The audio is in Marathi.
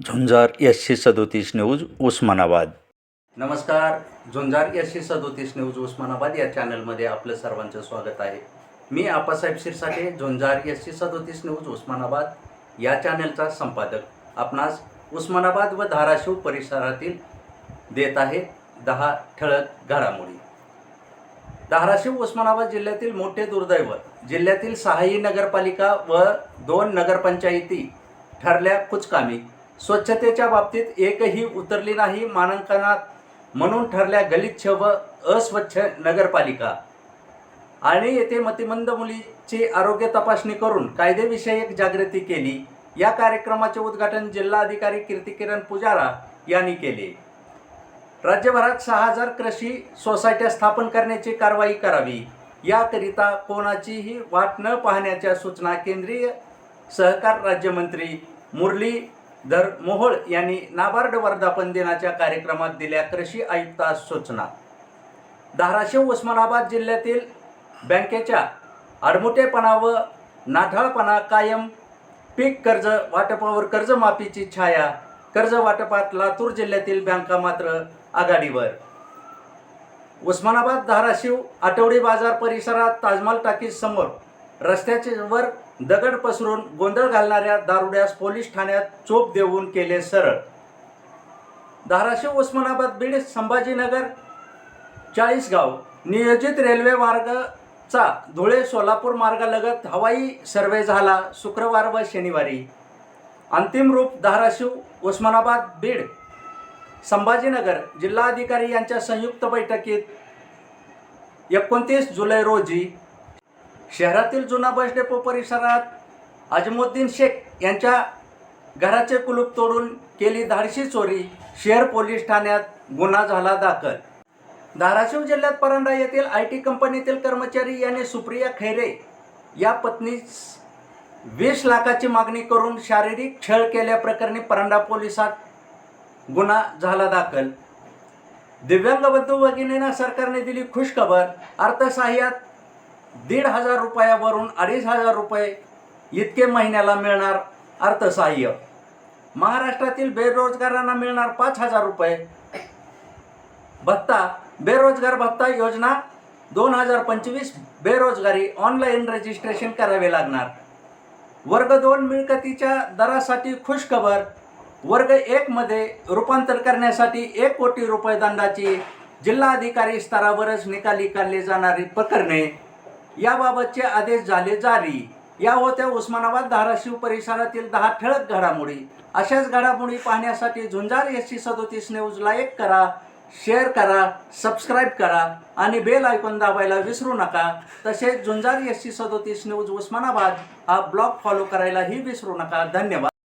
झुंजार एसशे सदोतीस न्यूज उस्मानाबाद. नमस्कार झुंजार एसशे सदोतीस न्यूज उस्मानाबाद या चॅनलमध्ये आपलं सर्वांचं स्वागत आहे. मी आप्पासाहेब शिरसाटे झुंजार एसशे सदोतीस न्यूज उस्मानाबाद या चॅनलचा संपादक. आपणास उस्मानाबाद व धाराशिव परिसरातील देत आहे दहा ठळक घडामोडी. धाराशिव उस्मानाबाद जिल्ह्यातील मोठे दुर्दैव जिल्ह्यातील सहाही नगरपालिका व दोन नगरपंचायती ठरल्या कुचकामी. स्वच्छतेच्या बाबतीत एकही उतरली नाही मानांकनात म्हणून ठरल्या गलिच्छ व अस्वच्छ नगरपालिका. आणि येथे मतिमंद मुलीची आरोग्य तपासणी करून कायदेविषयक जागृती केली. या कार्यक्रमाचे उद्घाटन जिल्हाधिकारी कीर्तिकिरण पुजारा यांनी केले. राज्यभरात सहा हजार कृषी सोसायट्या स्थापन करण्याची कारवाई करावी. याकरिता कोणाचीही वाट न पाहण्याच्या सूचना केंद्रीय सहकार राज्यमंत्री मुरली दर मोहोळ यांनी नाबार्ड वर्धापन दिनाच्या कार्यक्रमात दिल्या कृषी आयुक्तास सूचना. धाराशिव उस्मानाबाद जिल्ह्यातील बँकेच्या आडमुठेपणा व नाठाळपणा कायम. पीक कर्ज वाटपावर कर्जमाफीची छाया. कर्ज वाटपात लातूर जिल्ह्यातील बँका मात्र आघाडीवर. उस्मानाबाद धाराशिव आठवडी बाजार परिसरात ताजमहाल टाकीज समोर रस्त्याचे वर दगड पसरून गोंधळ घालणाऱ्या दारुड्यास पोलीस ठाण्यात चोप देऊन केले सरळ. धाराशिव उस्मानाबाद बीड संभाजीनगर चाळीसगाव नियोजित रेल्वे मार्गाचा धुळे सोलापूर मार्गालगत हवाई सर्वे झाला शुक्रवार व शनिवारी. अंतिम रूप धाराशिव उस्मानाबाद बीड संभाजीनगर जिल्हाधिकारी यांच्या संयुक्त बैठकीत एकोणतीस जुलै रोजी शहरातील जुना बस डेपो परिसरात अजमुद्दीन शेख यांच्या घराचे कुलूप तोडून केली धाडशी चोरी शहर पोलीस ठाण्यात गुन्हा झाला दाखल. धाराशिव जिल्ह्यात परांडा येथील आय टी कंपनीतील कर्मचारी यांनी सुप्रिया खैरे या पत्नीस वीस लाखाची मागणी करून शारीरिक छळ केल्याप्रकरणी परांडा पोलिसात गुन्हा झाला दाखल. दिव्यांग बंधू भगिनींना सरकारने दिली खुशखबर अर्थसहाय्यात दीड हजार रुपयावरून अडीच हजार रुपये इतके महिन्याला मिळणार अर्थसहाय्य. महाराष्ट्रातील बेरोजगारांना मिळणार पाच हजार रुपये. भत्ता बेरोजगार भत्ता योजना दोन हजार पंचवीस बेरोजगारी ऑनलाईन रजिस्ट्रेशन करावे लागणार. वर्ग दोन मिळकतीच्या दरासाठी खुशखबर वर्ग एकमध्ये रूपांतर करण्यासाठी एक कोटी रुपये दंडाची जिल्हाधिकारी स्तरावरच निकाली काढली जाणारी प्रकरणे. याबाबतचे आदेश झाले जारी. या होत्या उस्मानाबाद धाराशिव परिसरातील दहा ठळक घडामोडी. अशाच घडामोडी पाहण्यासाठी झुंजार एस सी सदोतीस न्यूज लाईक करा शेअर करा सबस्क्राईब करा आणि बेल आयकॉन दाबायला विसरू नका. तसेच झुंजार एस सी सदोतीस न्यूज उस्मानाबाद हा ब्लॉग फॉलो करायलाही विसरू नका. धन्यवाद.